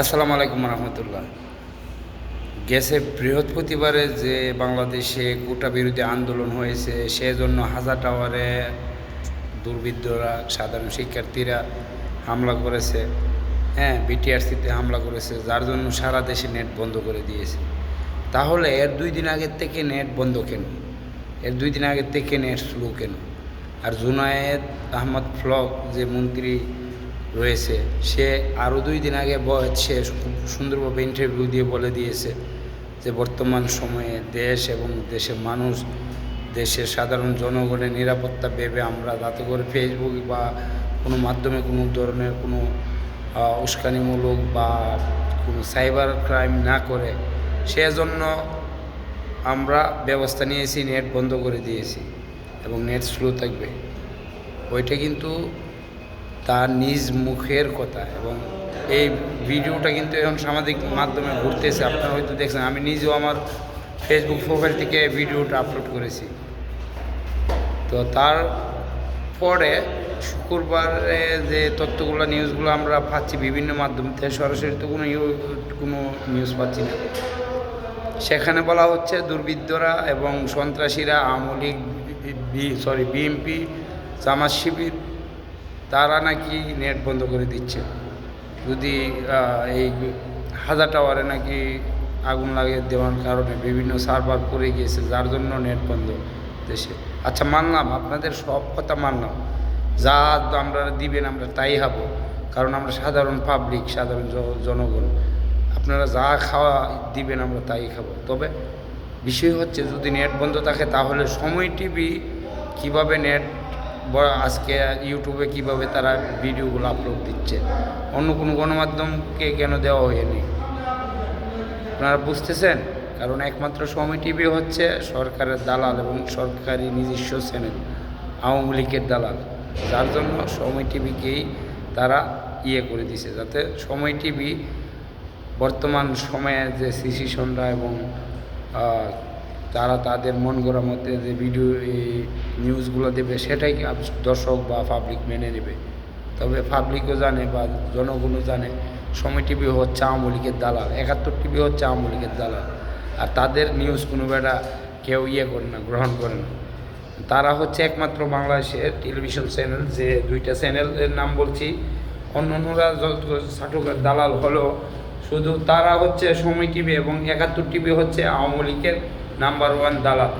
আসসালামু আলাইকুম রহমতুল্লাহ। গেছে বৃহস্পতিবারে যে বাংলাদেশে কোটা বিরোধী আন্দোলন হয়েছে, সেজন্য হাজার টাওয়ারে দুর্বৃত্তরা, সাধারণ শিক্ষার্থীরা হামলা করেছে। হ্যাঁ বিটিআরসিতে হামলা করেছে, যার জন্য সারা দেশে নেট বন্ধ করে দিয়েছে। তাহলে এর দুই দিন আগের থেকে নেট বন্ধ কেন? এর দুই দিন আগের থেকে নেট স্লো কেন? আর জুনায়েদ আহমদ ফ্লক যে মন্ত্রী রয়েছে। সে আরও দুই দিন আগে সে সুন্দরভাবে ইন্টারভিউ দিয়ে বলে দিয়েছে যে, বর্তমান সময়ে দেশ এবং দেশের মানুষ, দেশের সাধারণ জনগণের নিরাপত্তা ভেবে আমরা যাতে করে ফেসবুক বা কোনো মাধ্যমে কোনো ধরনের কোনো উস্কানিমূলক বা কোনো সাইবার ক্রাইম না করে, সেজন্য আমরা ব্যবস্থা নিয়েছি নেট বন্ধ করে দিয়েছি এবং নেট স্লো থাকবে। ওইটা কিন্তু তার নিজ মুখের কথা এবং এই ভিডিওটা কিন্তু এখন সামাজিক মাধ্যমে ঘুরতেছে। আপনারা হয়তো দেখছেন, আমি নিজেও আমার ফেসবুক প্রোফাইল থেকে ভিডিওটা আপলোড করেছি। তো তার পরে শুক্রবারে যে তথ্যগুলো নিউজগুলো আমরা পাচ্ছি বিভিন্ন মাধ্যম থেকে সরাসরি তো কোনো কোনো নিউজ পাচ্ছি না। সেখানে বলা হচ্ছে দুর্বৃত্তরা এবং সন্ত্রাসীরা Awami League sorry BNP Jamaat Shibir তারা নাকি নেট বন্ধ করে দিচ্ছে। যদি এই হাজার টাওয়ারে নাকি আগুন লাগিয়ে দেওয়ার কারণে বিভিন্ন সার্ভার পড়ে গিয়েছে, যার জন্য নেট বন্ধ দেশে। আচ্ছা মানলাম, আপনাদের সব কথা মানলাম। যা আমরা দিবেন আমরা তাই হব, কারণ আমরা সাধারণ পাবলিক সাধারণ জনগণ। আপনারা যা খাওয়া দিবেন আমরা তাই খাব। তবে বিষয় হচ্ছে, যদি নেট বন্ধ থাকে, তাহলে সময় টিভি কীভাবে নেট আজকে ইউটিউবে কীভাবে তারা ভিডিওগুলো আপলোড দিচ্ছে। অন্য কোনো গণমাধ্যমকে কেন দেওয়া হয়নি? আপনারা বুঝতেছেন? কারণ একমাত্র সময় টিভি হচ্ছে সরকারের দালাল এবং সরকারি নিজস্ব চ্যানেল আওয়ামী লীগের দালাল। যার জন্য সময় টিভিকেই তারা ইয়ে করে দিছে, যাতে সময় টিভি বর্তমান সময়ে যে সিসিশনরা এবং তারা তাদের মন গড়ার মধ্যে যে ভিডিও নিউজগুলো দেবে, সেটাই দর্শক বা পাবলিক মেনে নেবে। তবে পাবলিকও জানে বা জনগণও জানে, সময় টিভি হচ্ছে আওয়ামী লীগের দালাল, একাত্তর টিভি হচ্ছে আওয়ামী লীগের দালাল। আর তাদের নিউজ কোনো বেটা কেউ ইয়ে করে না, গ্রহণ করে না। তারা হচ্ছে একমাত্র বাংলাদেশের টেলিভিশন চ্যানেল যে দুইটা চ্যানেলের নাম বলছি। অন্য অন্যরা যত ছাটকের দালাল হলো, শুধু তারা হচ্ছে সময় টিভি এবং একাত্তর টিভি হচ্ছে আওয়ামী লীগের নাম্বার ওয়ান দালাল।